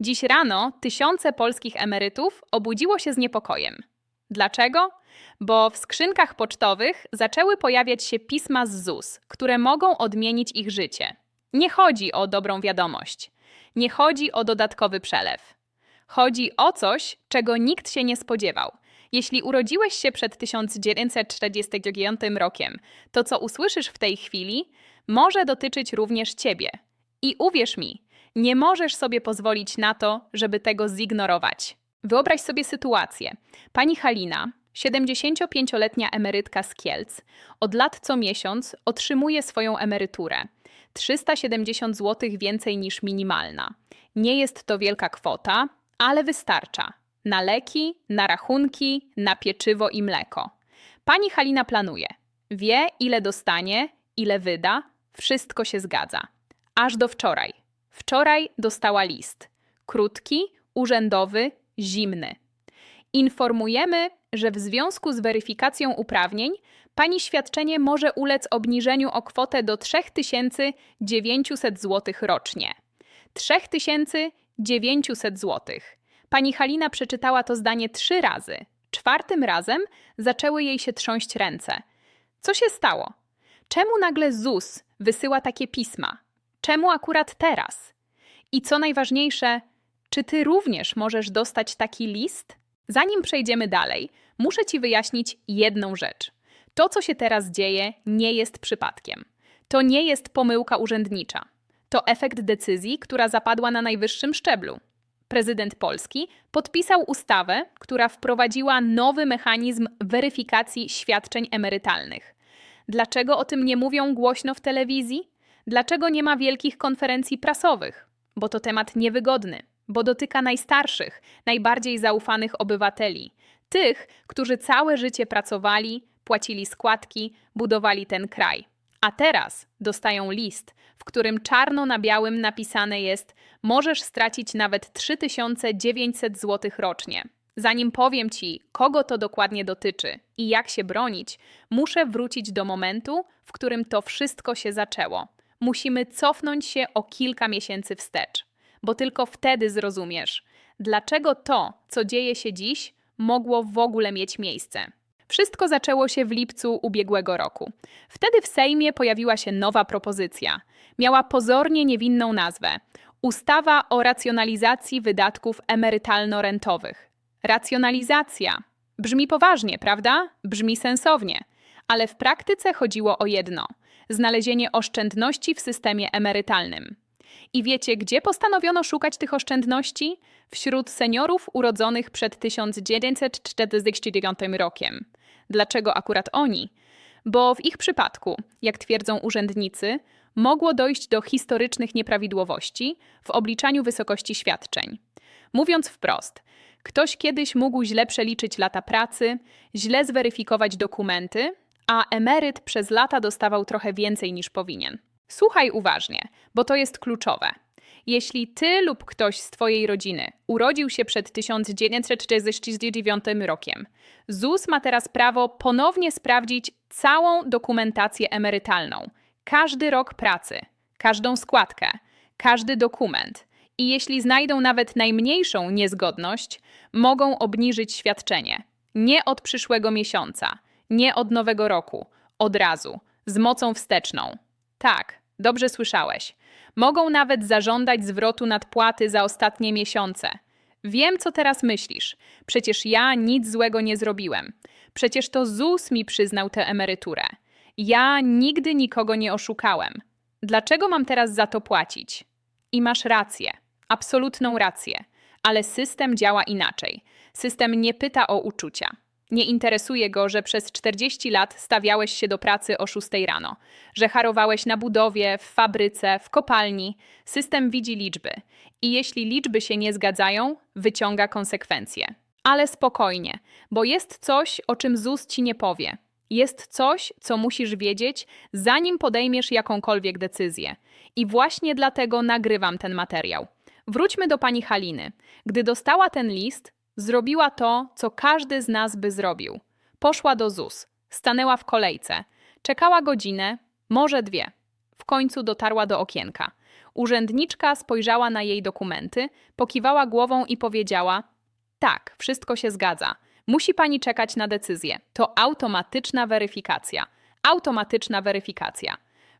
Dziś rano tysiące polskich emerytów obudziło się z niepokojem. Dlaczego? Bo w skrzynkach pocztowych zaczęły pojawiać się pisma z ZUS, które mogą odmienić ich życie. Nie chodzi o dobrą wiadomość. Nie chodzi o dodatkowy przelew. Chodzi o coś, czego nikt się nie spodziewał. Jeśli urodziłeś się przed 1949 rokiem, to co usłyszysz w tej chwili może dotyczyć również ciebie. I uwierz mi, nie możesz sobie pozwolić na to, żeby tego zignorować. Wyobraź sobie sytuację. Pani Halina, 75-letnia emerytka z Kielc, od lat co miesiąc otrzymuje swoją emeryturę. 370 zł więcej niż minimalna. Nie jest to wielka kwota, ale wystarcza. Na leki, na rachunki, na pieczywo i mleko. Pani Halina planuje. Wie, ile dostanie, ile wyda, wszystko się zgadza. Aż do wczoraj. Wczoraj dostała list. Krótki, urzędowy, zimny. Informujemy, że w związku z weryfikacją uprawnień pani świadczenie może ulec obniżeniu o kwotę do 3900 zł rocznie. 3900 zł. Pani Halina przeczytała to zdanie trzy razy. Czwartym razem zaczęły jej się trząść ręce. Co się stało? Czemu nagle ZUS wysyła takie pisma? Czemu akurat teraz? I co najważniejsze, czy ty również możesz dostać taki list? Zanim przejdziemy dalej, muszę ci wyjaśnić jedną rzecz. To, co się teraz dzieje, nie jest przypadkiem. To nie jest pomyłka urzędnicza. To efekt decyzji, która zapadła na najwyższym szczeblu. Prezydent Polski podpisał ustawę, która wprowadziła nowy mechanizm weryfikacji świadczeń emerytalnych. Dlaczego o tym nie mówią głośno w telewizji? Dlaczego nie ma wielkich konferencji prasowych? Bo to temat niewygodny, bo dotyka najstarszych, najbardziej zaufanych obywateli, tych, którzy całe życie pracowali, płacili składki, budowali ten kraj. A teraz dostają list, w którym czarno na białym napisane jest: Możesz stracić nawet 3900 zł rocznie. Zanim powiem Ci, kogo to dokładnie dotyczy i jak się bronić, muszę wrócić do momentu, w którym to wszystko się zaczęło. Musimy cofnąć się o kilka miesięcy wstecz, bo tylko wtedy zrozumiesz, dlaczego to, co dzieje się dziś, mogło w ogóle mieć miejsce. Wszystko zaczęło się w lipcu ubiegłego roku. Wtedy w Sejmie pojawiła się nowa propozycja. Miała pozornie niewinną nazwę Ustawa o racjonalizacji wydatków emerytalno-rentowych. Racjonalizacja. Brzmi poważnie, prawda? Brzmi sensownie. Ale w praktyce chodziło o jedno znalezienie oszczędności w systemie emerytalnym. I wiecie, gdzie postanowiono szukać tych oszczędności? Wśród seniorów urodzonych przed 1949 rokiem. Dlaczego akurat oni? Bo w ich przypadku, jak twierdzą urzędnicy, mogło dojść do historycznych nieprawidłowości w obliczaniu wysokości świadczeń. Mówiąc wprost, ktoś kiedyś mógł źle przeliczyć lata pracy, źle zweryfikować dokumenty, a emeryt przez lata dostawał trochę więcej niż powinien. Słuchaj uważnie, bo to jest kluczowe. Jeśli ty lub ktoś z twojej rodziny urodził się przed 1949 rokiem, ZUS ma teraz prawo ponownie sprawdzić całą dokumentację emerytalną, każdy rok pracy, każdą składkę, każdy dokument. I jeśli znajdą nawet najmniejszą niezgodność, mogą obniżyć świadczenie. Nie od przyszłego miesiąca, nie od nowego roku, od razu, z mocą wsteczną. Tak, dobrze słyszałeś. Mogą nawet zażądać zwrotu nadpłaty za ostatnie miesiące. Wiem, co teraz myślisz. Przecież ja nic złego nie zrobiłem. Przecież to ZUS mi przyznał tę emeryturę. Ja nigdy nikogo nie oszukałem. Dlaczego mam teraz za to płacić? I masz rację, absolutną rację, ale system działa inaczej. System nie pyta o uczucia. Nie interesuje go, że przez 40 lat stawiałeś się do pracy o 6 rano, że harowałeś na budowie, w fabryce, w kopalni. System widzi liczby i jeśli liczby się nie zgadzają, wyciąga konsekwencje. Ale spokojnie, bo jest coś, o czym ZUS ci nie powie. Jest coś, co musisz wiedzieć, zanim podejmiesz jakąkolwiek decyzję. I właśnie dlatego nagrywam ten materiał. Wróćmy do pani Haliny. Gdy dostała ten list, Zrobiła to, co każdy z nas by zrobił. Poszła do ZUS, stanęła w kolejce, czekała godzinę, może dwie. W końcu dotarła do okienka. Urzędniczka spojrzała na jej dokumenty, pokiwała głową i powiedziała: Tak, wszystko się zgadza. Musi pani czekać na decyzję. To automatyczna weryfikacja. Automatyczna weryfikacja.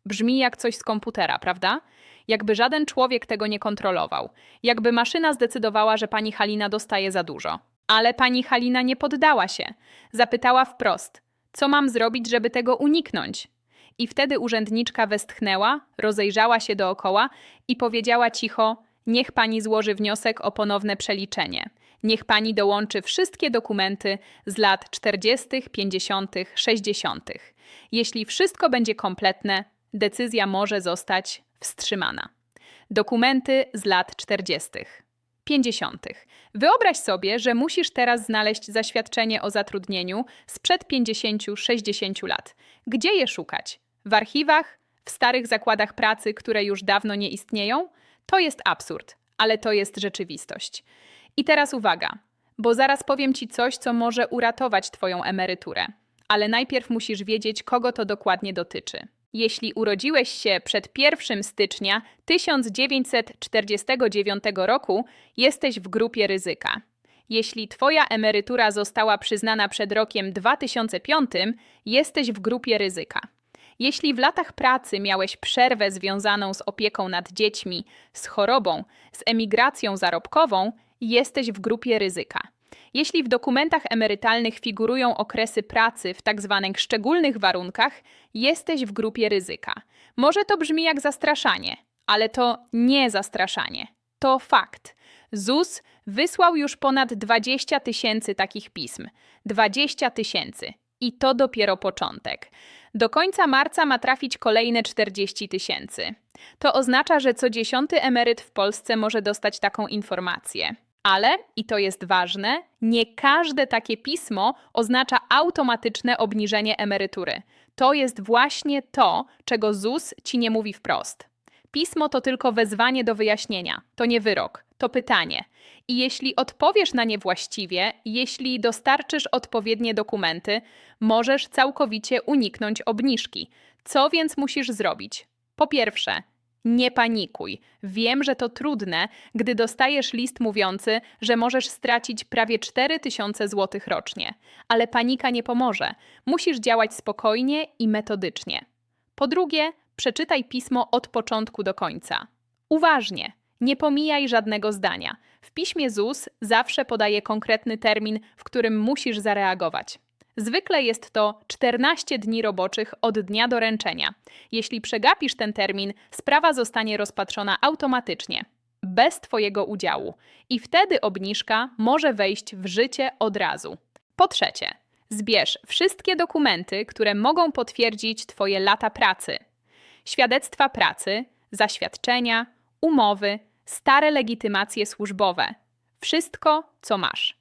Brzmi jak coś z komputera, prawda? Jakby żaden człowiek tego nie kontrolował. Jakby maszyna zdecydowała, że pani Halina dostaje za dużo. Ale pani Halina nie poddała się. Zapytała wprost: Co mam zrobić, żeby tego uniknąć? I wtedy urzędniczka westchnęła, rozejrzała się dookoła i powiedziała cicho: Niech pani złoży wniosek o ponowne przeliczenie. Niech pani dołączy wszystkie dokumenty z lat 40., 50., 60. Jeśli wszystko będzie kompletne, decyzja może zostać wstrzymana. Dokumenty z lat 40. 50. Wyobraź sobie, że musisz teraz znaleźć zaświadczenie o zatrudnieniu sprzed 50-60 lat. Gdzie je szukać? W archiwach? W starych zakładach pracy, które już dawno nie istnieją? To jest absurd, ale to jest rzeczywistość. I teraz uwaga, bo zaraz powiem Ci coś, co może uratować Twoją emeryturę. Ale najpierw musisz wiedzieć, kogo to dokładnie dotyczy. Jeśli urodziłeś się przed 1 stycznia 1949 roku, jesteś w grupie ryzyka. Jeśli Twoja emerytura została przyznana przed rokiem 2005, jesteś w grupie ryzyka. Jeśli w latach pracy miałeś przerwę związaną z opieką nad dziećmi, z chorobą, z emigracją zarobkową, jesteś w grupie ryzyka. Jeśli w dokumentach emerytalnych figurują okresy pracy w tzw. szczególnych warunkach, jesteś w grupie ryzyka. Może to brzmi jak zastraszanie, ale to nie zastraszanie. To fakt. ZUS wysłał już ponad 20 tysięcy takich pism. 20 tysięcy. I to dopiero początek. Do końca marca ma trafić kolejne 40 tysięcy. To oznacza, że co dziesiąty emeryt w Polsce może dostać taką informację. Ale, i to jest ważne, nie każde takie pismo oznacza automatyczne obniżenie emerytury. To jest właśnie to, czego ZUS ci nie mówi wprost. Pismo to tylko wezwanie do wyjaśnienia, to nie wyrok, to pytanie. I jeśli odpowiesz na nie właściwie, jeśli dostarczysz odpowiednie dokumenty, możesz całkowicie uniknąć obniżki. Co więc musisz zrobić? Po pierwsze, nie panikuj. Wiem, że to trudne, gdy dostajesz list mówiący, że możesz stracić prawie 4000 zł rocznie. Ale panika nie pomoże. Musisz działać spokojnie i metodycznie. Po drugie, przeczytaj pismo od początku do końca. Uważnie. Nie pomijaj żadnego zdania. W piśmie ZUS zawsze podaje konkretny termin, w którym musisz zareagować. Zwykle jest to 14 dni roboczych od dnia doręczenia. Jeśli przegapisz ten termin, sprawa zostanie rozpatrzona automatycznie, bez Twojego udziału, i wtedy obniżka może wejść w życie od razu. Po trzecie, zbierz wszystkie dokumenty, które mogą potwierdzić Twoje lata pracy. Świadectwa pracy, zaświadczenia, umowy, stare legitymacje służbowe. Wszystko, co masz.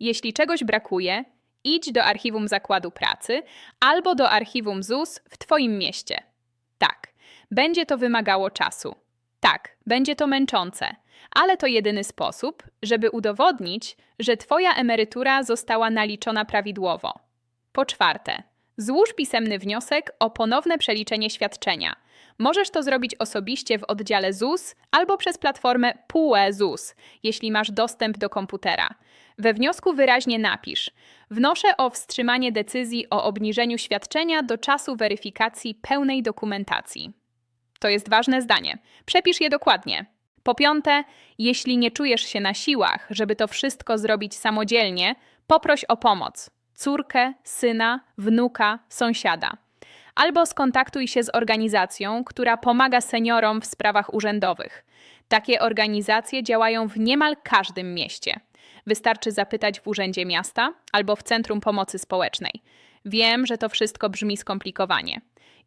Jeśli czegoś brakuje, idź do archiwum zakładu pracy albo do archiwum ZUS w Twoim mieście. Tak, będzie to wymagało czasu. Tak, będzie to męczące, ale to jedyny sposób, żeby udowodnić, że Twoja emerytura została naliczona prawidłowo. Po czwarte, złóż pisemny wniosek o ponowne przeliczenie świadczenia. Możesz to zrobić osobiście w oddziale ZUS albo przez platformę PUE ZUS, jeśli masz dostęp do komputera. We wniosku wyraźnie napisz: Wnoszę o wstrzymanie decyzji o obniżeniu świadczenia do czasu weryfikacji pełnej dokumentacji. To jest ważne zdanie. Przepisz je dokładnie. Po piąte, jeśli nie czujesz się na siłach, żeby to wszystko zrobić samodzielnie, poproś o pomoc córkę, syna, wnuka, sąsiada. Albo skontaktuj się z organizacją, która pomaga seniorom w sprawach urzędowych. Takie organizacje działają w niemal każdym mieście. Wystarczy zapytać w urzędzie miasta albo w centrum pomocy społecznej. Wiem, że to wszystko brzmi skomplikowanie.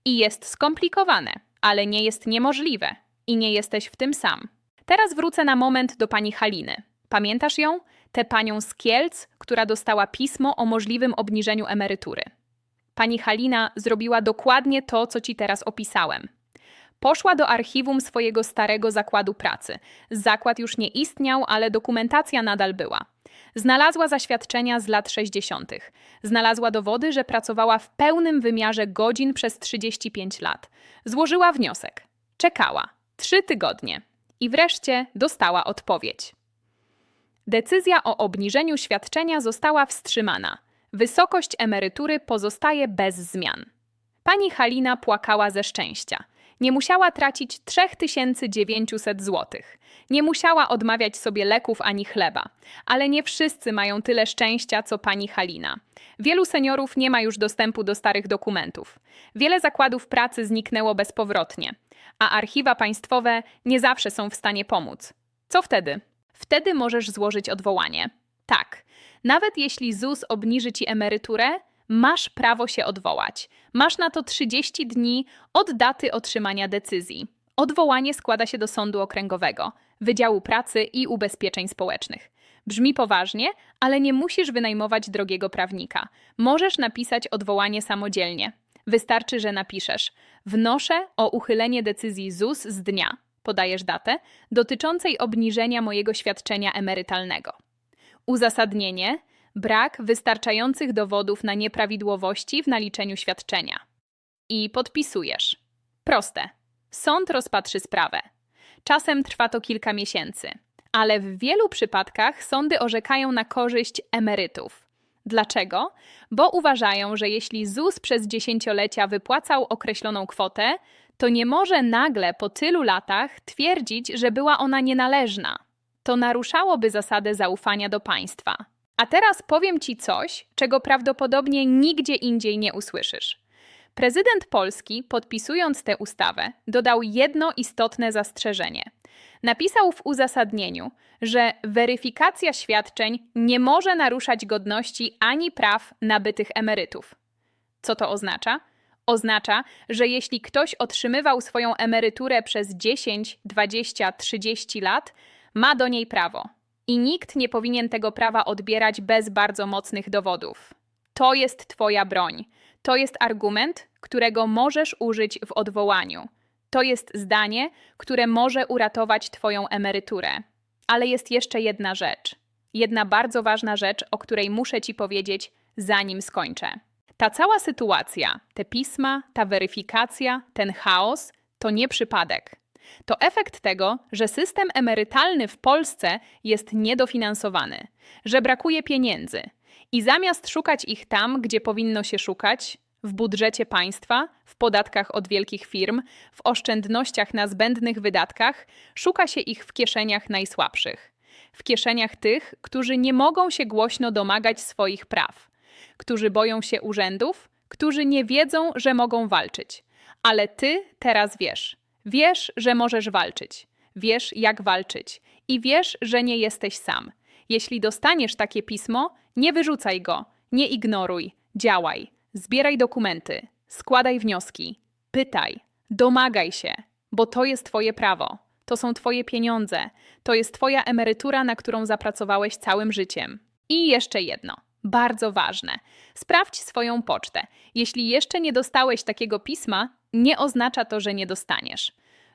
I jest skomplikowane, ale nie jest niemożliwe. I nie jesteś w tym sam. Teraz wrócę na moment do pani Haliny. Pamiętasz ją? Tę panią z Kielc, która dostała pismo o możliwym obniżeniu emerytury. Pani Halina zrobiła dokładnie to, co ci teraz opisałem. Poszła do archiwum swojego starego zakładu pracy. Zakład już nie istniał, ale dokumentacja nadal była. Znalazła zaświadczenia z lat 60. Znalazła dowody, że pracowała w pełnym wymiarze godzin przez 35 lat. Złożyła wniosek. Czekała. Trzy tygodnie. I wreszcie dostała odpowiedź. Decyzja o obniżeniu świadczenia została wstrzymana. Wysokość emerytury pozostaje bez zmian. Pani Halina płakała ze szczęścia. Nie musiała tracić 3900 zł. Nie musiała odmawiać sobie leków ani chleba. Ale nie wszyscy mają tyle szczęścia, co pani Halina. Wielu seniorów nie ma już dostępu do starych dokumentów. Wiele zakładów pracy zniknęło bezpowrotnie, a archiwa państwowe nie zawsze są w stanie pomóc. Co wtedy? Wtedy możesz złożyć odwołanie. Tak, nawet jeśli ZUS obniży ci emeryturę, masz prawo się odwołać. Masz na to 30 dni od daty otrzymania decyzji. Odwołanie składa się do Sądu Okręgowego, Wydziału Pracy i Ubezpieczeń Społecznych. Brzmi poważnie, ale nie musisz wynajmować drogiego prawnika. Możesz napisać odwołanie samodzielnie. Wystarczy, że napiszesz: Wnoszę o uchylenie decyzji ZUS z dnia, podajesz datę, dotyczącej obniżenia mojego świadczenia emerytalnego. Uzasadnienie: brak wystarczających dowodów na nieprawidłowości w naliczeniu świadczenia. I podpisujesz. Proste. Sąd rozpatrzy sprawę. Czasem trwa to kilka miesięcy, ale w wielu przypadkach sądy orzekają na korzyść emerytów. Dlaczego? Bo uważają, że jeśli ZUS przez dziesięciolecia wypłacał określoną kwotę, to nie może nagle po tylu latach twierdzić, że była ona nienależna. To naruszałoby zasadę zaufania do państwa. A teraz powiem Ci coś, czego prawdopodobnie nigdzie indziej nie usłyszysz. Prezydent Polski, podpisując tę ustawę, dodał jedno istotne zastrzeżenie. Napisał w uzasadnieniu, że weryfikacja świadczeń nie może naruszać godności ani praw nabytych emerytów. Co to oznacza? Oznacza, że jeśli ktoś otrzymywał swoją emeryturę przez 10, 20, 30 lat, ma do niej prawo. I nikt nie powinien tego prawa odbierać bez bardzo mocnych dowodów. To jest Twoja broń. To jest argument, którego możesz użyć w odwołaniu. To jest zdanie, które może uratować Twoją emeryturę. Ale jest jeszcze jedna rzecz. Jedna bardzo ważna rzecz, o której muszę Ci powiedzieć, zanim skończę. Ta cała sytuacja, te pisma, ta weryfikacja, ten chaos to nie przypadek. To efekt tego, że system emerytalny w Polsce jest niedofinansowany, że brakuje pieniędzy. I zamiast szukać ich tam, gdzie powinno się szukać, w budżecie państwa, w podatkach od wielkich firm, w oszczędnościach na zbędnych wydatkach, szuka się ich w kieszeniach najsłabszych. W kieszeniach tych, którzy nie mogą się głośno domagać swoich praw, którzy boją się urzędów, którzy nie wiedzą, że mogą walczyć. Ale ty teraz wiesz. Wiesz, że możesz walczyć. Wiesz, jak walczyć. I wiesz, że nie jesteś sam. Jeśli dostaniesz takie pismo, nie wyrzucaj go, nie ignoruj, działaj. Zbieraj dokumenty, składaj wnioski, pytaj, domagaj się, bo to jest Twoje prawo. To są Twoje pieniądze, to jest Twoja emerytura, na którą zapracowałeś całym życiem. I jeszcze jedno, bardzo ważne. Sprawdź swoją pocztę. Jeśli jeszcze nie dostałeś takiego pisma, nie oznacza to, że nie dostaniesz.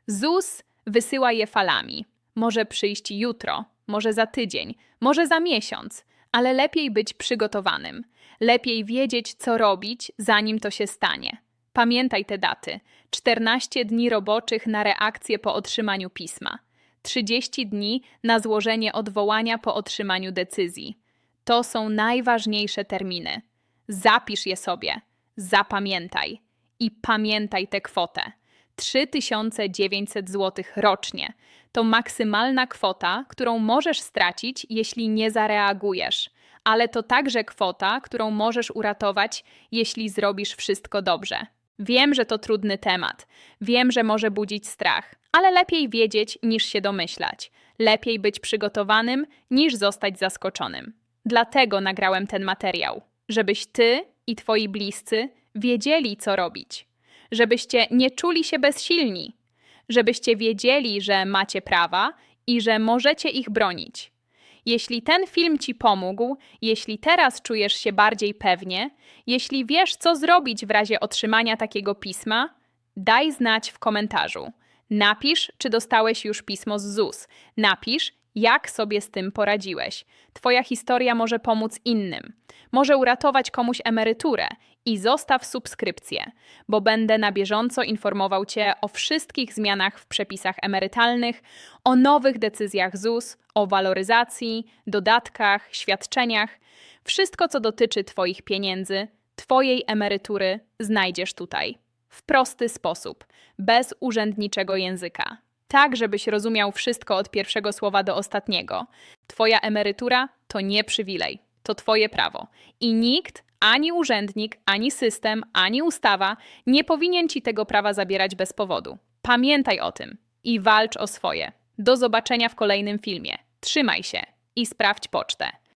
ZUS wysyła je falami. Może przyjść jutro, może za tydzień, może za miesiąc, ale lepiej być przygotowanym. Lepiej wiedzieć, co robić, zanim to się stanie. Pamiętaj te daty: 14 dni roboczych na reakcję po otrzymaniu pisma, 30 dni na złożenie odwołania po otrzymaniu decyzji. To są najważniejsze terminy. Zapisz je sobie, zapamiętaj i pamiętaj tę kwotę. 3900 zł rocznie to maksymalna kwota, którą możesz stracić, jeśli nie zareagujesz ale to także kwota, którą możesz uratować, jeśli zrobisz wszystko dobrze. Wiem, że to trudny temat, wiem, że może budzić strach, ale lepiej wiedzieć niż się domyślać. Lepiej być przygotowanym niż zostać zaskoczonym. Dlatego nagrałem ten materiał, żebyś ty i twoi bliscy wiedzieli, co robić, żebyście nie czuli się bezsilni, żebyście wiedzieli, że macie prawa i że możecie ich bronić. Jeśli ten film Ci pomógł, jeśli teraz czujesz się bardziej pewnie, jeśli wiesz, co zrobić w razie otrzymania takiego pisma, daj znać w komentarzu. Napisz, czy dostałeś już pismo z ZUS. Napisz, Jak sobie z tym poradziłeś? Twoja historia może pomóc innym. Może uratować komuś emeryturę i zostaw subskrypcję, bo będę na bieżąco informował Cię o wszystkich zmianach w przepisach emerytalnych, o nowych decyzjach ZUS, o waloryzacji, dodatkach, świadczeniach. Wszystko, co dotyczy Twoich pieniędzy, Twojej emerytury, znajdziesz tutaj. W prosty sposób, bez urzędniczego języka. Tak, żebyś rozumiał wszystko od pierwszego słowa do ostatniego. Twoja emerytura to nie przywilej, to Twoje prawo. I nikt, ani urzędnik, ani system, ani ustawa nie powinien Ci tego prawa zabierać bez powodu. Pamiętaj o tym i walcz o swoje. Do zobaczenia w kolejnym filmie. Trzymaj się i sprawdź pocztę.